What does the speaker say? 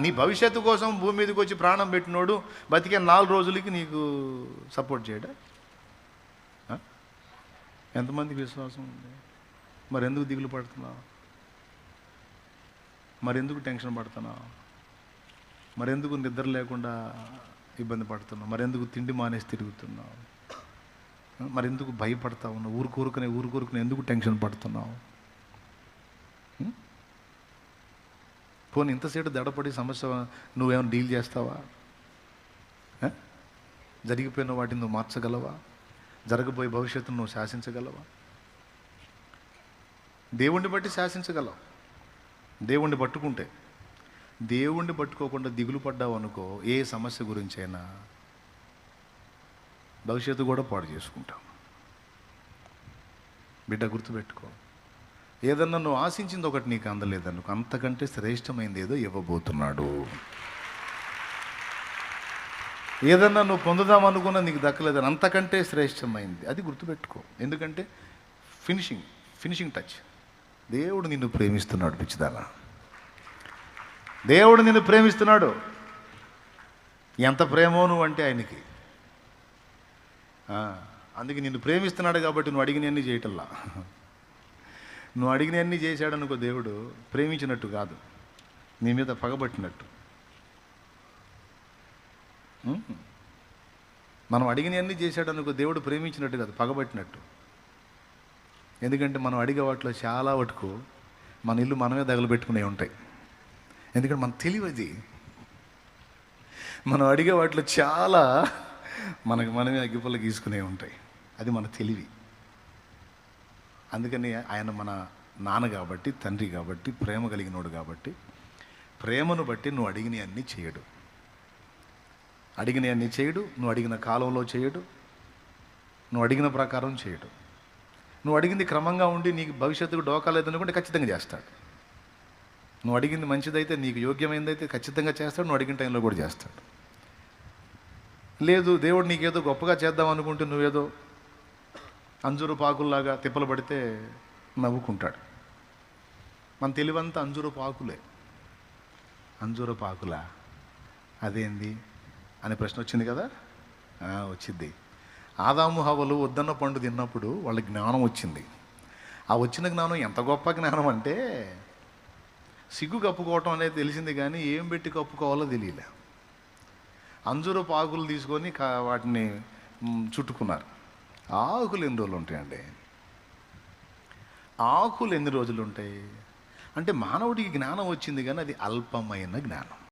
నీ భవిష్యత్తు కోసం భూమి మీదకి వచ్చి ప్రాణం పెట్టినోడు బతికే నాలుగు రోజులకి నీకు సపోర్ట్ చేయడా? ఎంతమందికి విశ్వాసం ఉంది? మరి ఎందుకు దిగులు పడుతున్నావు? మరెందుకు టెన్షన్ పడుతున్నావు? మరెందుకు నిద్ర లేకుండా ఇబ్బంది పడుతున్నావు? మరెందుకు తిండి మానేసి తిరుగుతున్నావు? మరెందుకు భయపడతా ఉన్నావు ఊరుకూరుకునే ఊరుకూరుకునే ఎందుకు టెన్షన్ పడుతున్నావు? పోనీ ఇంతసేపు దడపడి సమస్య నువ్వేమైనా డీల్ చేస్తావా? జరిగిపోయిన వాటిని నువ్వు మార్చగలవా? జరగబోయే భవిష్యత్తును నువ్వు శాసించగలవా? దేవుణ్ణి బట్టి శాసించగలవు. దేవుణ్ణి పట్టుకుంటే. దేవుణ్ణి పట్టుకోకుండా దిగులు పడ్డావు అనుకో ఏ సమస్య గురించైనా భవిష్యత్తు కూడా పాడు చేసుకుంటాం. బిడ్డ గుర్తుపెట్టుకో. ఏదన్నా నువ్వు ఆశించింది ఒకటి నీకు అందలేదనుకో అంతకంటే శ్రేష్టమైంది ఏదో ఇవ్వబోతున్నాడు. ఏదన్నా నువ్వు పొందుదాం అనుకున్నా నీకు దక్కలేదని అంతకంటే శ్రేష్టమైంది. అది గుర్తుపెట్టుకో. ఎందుకంటే ఫినిషింగ్ ఫినిషింగ్ టచ్. దేవుడు నిన్ను ప్రేమిస్తున్నాడు పిచ్చిదానా. దేవుడు నిన్ను ప్రేమిస్తున్నాడు. ఎంత ప్రేమో నువ్వు అంటే ఆయనకి. అందుకే నిన్ను ప్రేమిస్తున్నాడు కాబట్టి నువ్వు అడిగినవన్నీ చేయటల్లా నువ్వు అడిగినవన్నీ చేశాడనుకో దేవుడు ప్రేమించినట్టు కాదు. నీ మీద పగబట్టినట్టు. ఉం? మనం అడిగినవన్నీ చేశాడనుకో దేవుడు ప్రేమించినట్టు కాదు పగబట్టినట్టు. ఎందుకంటే మనం అడిగే వాటిలో చాలా వటుకు మన ఇల్లు మనమే తగలబెట్టుకునే ఉంటాయి. ఎందుకంటే మన తెలివది మనం అడిగే వాటిలో చాలా మనకు మనమే అగ్గిపల్ల గీసుకునే ఉంటాయి. అది మన తెలివి. అందుకని ఆయన మన నాన్న కాబట్టి తండ్రి కాబట్టి ప్రేమ కలిగినోడు కాబట్టి ప్రేమను బట్టి నువ్వు అడిగిన అన్నీ చేయడు. అడిగిన అన్నీ చేయడు నువ్వు అడిగిన కాలంలో చేయడు నువ్వు అడిగిన ప్రకారం చేయడు. నువ్వు అడిగింది క్రమంగా ఉండి నీకు భవిష్యత్తుకు డోకా లేదనుకుంటే ఖచ్చితంగా చేస్తాడు. నువ్వు అడిగింది మంచిదైతే నీకు యోగ్యమైనదైతే ఖచ్చితంగా చేస్తాడు నువ్వు అడిగిన టైంలో కూడా చేస్తాడు. లేదు దేవుడు నీకేదో గొప్పగా చేద్దాం అనుకుంటే నువ్వేదో అంజూరు పాకుల్లాగా తిప్పలు పడితే నవ్వుకుంటాడు. మన తెలివంతా అంజూరు పాకులే. అంజూరు పాకులా? అదేంది? అనే ప్రశ్న వచ్చింది కదా? వచ్చింది ఆదాము హవలు వద్దన్న పండు తిన్నప్పుడు వాళ్ళ జ్ఞానం వచ్చింది. ఆ వచ్చిన జ్ఞానం ఎంత గొప్ప జ్ఞానం అంటే సిగ్గు కప్పుకోవటం అనేది తెలిసింది కానీ ఏం పెట్టి కప్పుకోవాలో తెలియలే. అంజూరు పాకులు తీసుకొని వాటిని చుట్టుకున్నారు. ఆకులు ఎన్ని రోజులు ఉంటాయండి? ఆకులు ఎన్ని రోజులు ఉంటాయి? అంటే మానవుడికి జ్ఞానం వచ్చింది కానీ అది అల్పమైన జ్ఞానం.